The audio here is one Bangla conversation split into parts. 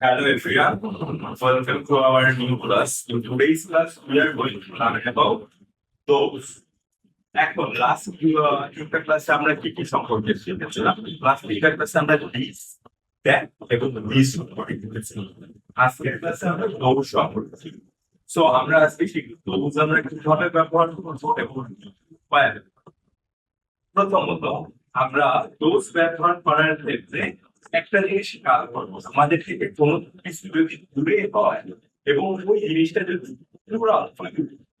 Hello everyone, welcome to our new class. In today's class, we are going to learn about those. এখন লাস্ট তিনটা ক্লাসে আমরা কি কি সম্পর্কে শিখেছিলাম লাস্ট তিনটা ক্লাসে আমরা দিস দ্যাট এবং দিস সম্পর্কে শিখেছিলাম আজকের ক্লাসে আমরা দৌড় সম্পর্কে শিখব সো আমরা আজকে শিখব দৌড় আমরা কীভাবে ব্যবহার করব এবং প্রথমত আমরা ডোজ ব্যবহার করার ক্ষেত্রে একটা জিনিস আমাদের থেকে কোনো কিছু যদি দূরে হয় এবং ওই জিনিসটা যদি হয়,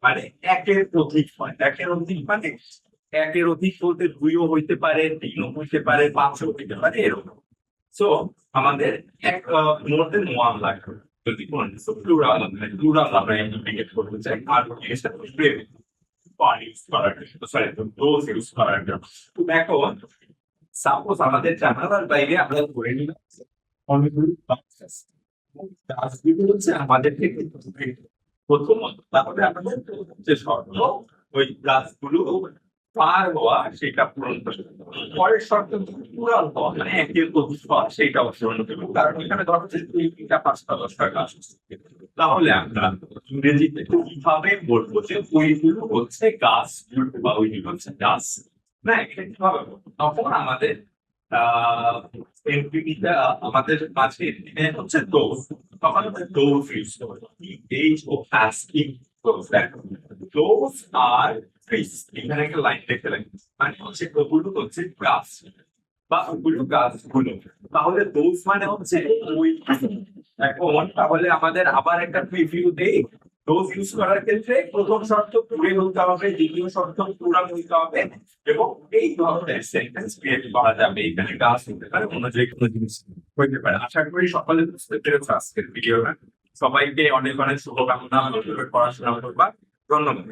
মানে একের অধিক হয়। একের অধিক মানে একের অধিক বলতে দুইও হইতে পারে তিনও হইতে পারে পাঁচও হইতে পারে এরকম। সো আমাদের এক মোর দেন ওয়ান লাগবে। যদি কোন প্লুরাল প্লুরাল আমরা ইন্ডিকেট করতে চাই আর জিনিসটা প্রেম। ইউজ করার সরি ডোজ ইউজ করার তো দেখো সাপোজ আমাদের জানালার বাইরে আমরা ধরে নিলাম অনেকগুলো গাছ আছে। এবং গাছগুলো হচ্ছে আমাদের থেকে। প্রথমত তাহলে আমাদের যে শর্ত, ওই গাছগুলো পার হওয়া, সেটা পূরণ পরের শর্ত পুরাল হওয়া মানে একের হওয়া, সেটা পূরণ করতে কারণ এখানে ধরো যে দুই তিনটা, পাঁচটা, দশটা গাছ তাহলে আমরা ইংরেজিতে কীভাবে বলব যে ওইগুলো হচ্ছে গাছ বা ওইগুলো হচ্ছে গাছ না বলব? তখন আমাদের আমাদের মাঝে হচ্ছে তখন ও আর ট্রিস এখানে একটা লাইন মানে হচ্ছে হচ্ছে বা তাহলে ডোজ মানে হচ্ছে তাহলে আমাদের আবার একটা প্রিভিউ দেই। ডোজ ইউজ করার ক্ষেত্রে প্রথম শর্ত পুরে হতে হবে, দ্বিতীয় শর্ত পুরান হইতে হবে এবং এই ধরনের সেন্টেন্স ক্রিয়েট করা যাবে। এখানে গাছ হতে পারে, অন্য যে কোনো জিনিস হইতে পারে। আশা করি সকলে বুঝতে পেরেছে আজকের ভিডিওটা সবাইকে অনেক অনেক শুভকামনা। পড়াশোনা করবা ধন্যবাদ।